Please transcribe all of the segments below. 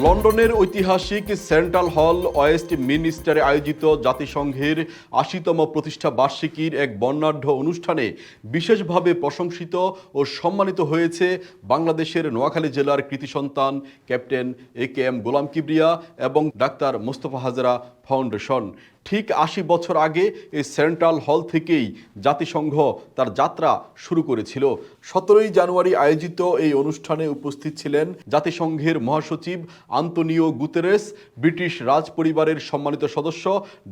লন্ডনের ঐতিহাসিক সেন্ট্রাল হল ওয়েস্ট মিনিস্টারে আয়োজিত জাতিসংঘের আশিতম প্রতিষ্ঠা বার্ষিকীর এক বর্ণাঢ্য অনুষ্ঠানে বিশেষভাবে প্রশংসিত ও সম্মানিত হয়েছে বাংলাদেশের নোয়াখালী জেলার কৃতি সন্তান captain A K M Golam Kibria এবং ডাক্তার মোস্তফা হাজরা ফাউন্ডেশন। ঠিক আশি বছর আগে এই সেন্ট্রাল হল থেকেই জাতিসংঘ তার যাত্রা শুরু করেছিল। সতেরোই জানুয়ারি আয়োজিত এই অনুষ্ঠানে উপস্থিত ছিলেন জাতিসংঘের মহাসচিব আন্তনিও গুতেরেস, ব্রিটিশ রাজ পরিবারের সম্মানিত সদস্য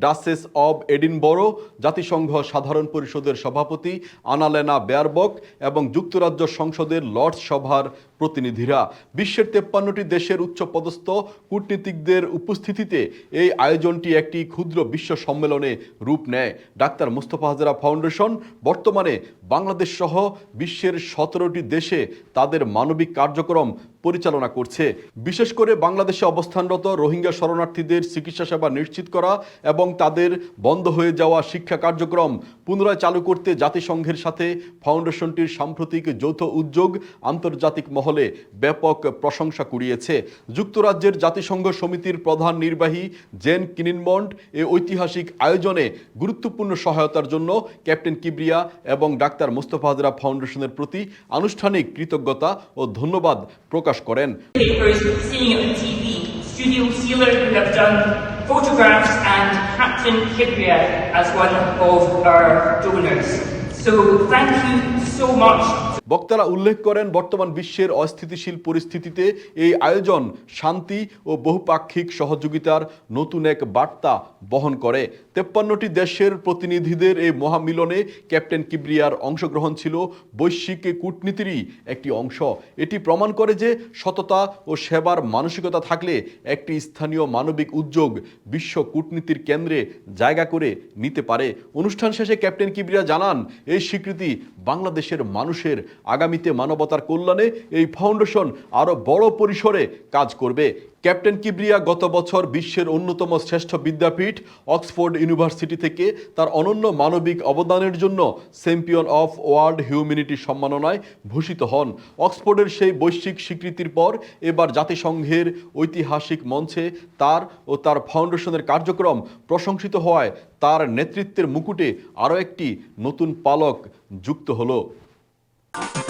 ডাসেস অব এডিনবরো, জাতিসংঘ সাধারণ পরিষদের সভাপতি আনালেনা বেয়ারবক এবং যুক্তরাজ্য সংসদের লর্ডস সভার প্রতিনিধিরা বিশ্বের তেপ্পান্নটি দেশের উচ্চপদস্থ কূটনীতিকদের উপস্থিতিতে এই আয়োজনটি একটি ক্ষুদ্র বিশ্ব সম্মেলনে রূপ নেয়। ডাক্তার মুস্তফা হাজারা ফাউন্ডেশন বর্তমানে বাংলাদেশ সহ বিশ্বের সতেরোটি দেশে তাদের মানবিক কার্যক্রম পরিচালনা করছে। বিশেষ করে বাংলাদেশে অবস্থানরত রোহিঙ্গা শরণার্থীদের চিকিৎসা সেবা নিশ্চিত করা এবং তাদের বন্ধ হয়ে যাওয়া শিক্ষা কার্যক্রম পুনরায় চালু করতে জাতিসংঘের সাথে ফাউন্ডেশনটির সাম্প্রতিক যৌথ উদ্যোগ আন্তর্জাতিক মহলে ব্যাপক প্রশংসা কুড়িয়েছে। যুক্তরাজ্যের জাতিসংঘ সমিতির প্রধান নির্বাহী জেন কিনিনমন্ড এ ঐতিহাসিক আয়োজনে গুরুত্বপূর্ণ সহায়তার জন্য ক্যাপ্টেন কিবরিয়া এবং ডাক্তার মোস্তফা হাজরা ফাউন্ডেশনের প্রতি আনুষ্ঠানিক কৃতজ্ঞতা ও ধন্যবাদ প্রকাশ করেন papers, seeing it on TV, Studio Sealer who have done photographs and Captain Kibria as one of our donors. So thank you so much বক্তারা উল্লেখ করেন, বর্তমান বিশ্বের অস্থিতিশীল পরিস্থিতিতে এই আয়োজন শান্তি ও বহুপাক্ষিক সহযোগিতার নতুন এক বার্তা বহন করে। তেপ্পান্নটি দেশের প্রতিনিধিদের এই মহামিলনে ক্যাপ্টেন কিবরিয়ার অংশগ্রহণ ছিল। বৈশ্বিক কূটনীতিরই একটি অংশ। এটি প্রমাণ করে যে সততা ও সেবার মানসিকতা থাকলে একটি স্থানীয় মানবিক উদ্যোগ বিশ্ব কূটনীতির কেন্দ্রে জায়গা করে নিতে পারে। অনুষ্ঠান শেষে ক্যাপ্টেন কিবরিয়া জানান, এই স্বীকৃতি বাংলাদেশের মানুষের আগামীতে মানবতার কল্যাণে এই ফাউন্ডেশন আরও বড় পরিসরে কাজ করবে। ক্যাপ্টেন কিবরিয়া গত বছর বিশ্বের অন্যতম শ্রেষ্ঠ বিদ্যাপীঠ অক্সফোর্ড ইউনিভার্সিটি থেকে তার অনন্য মানবিক অবদানের জন্য চ্যাম্পিয়ন অফ ওয়ার্ল্ড হিউম্যানিটি সম্মাননায় ভূষিত হন। অক্সফোর্ডের সেই বৈশ্বিক স্বীকৃতির পর এবার জাতিসংঘের ঐতিহাসিক মঞ্চে তার ও তার ফাউন্ডেশনের কার্যক্রম প্রশংসিত হওয়ায় তার নেতৃত্বের মুকুটে আরও একটি নতুন পালক যুক্ত হলো। you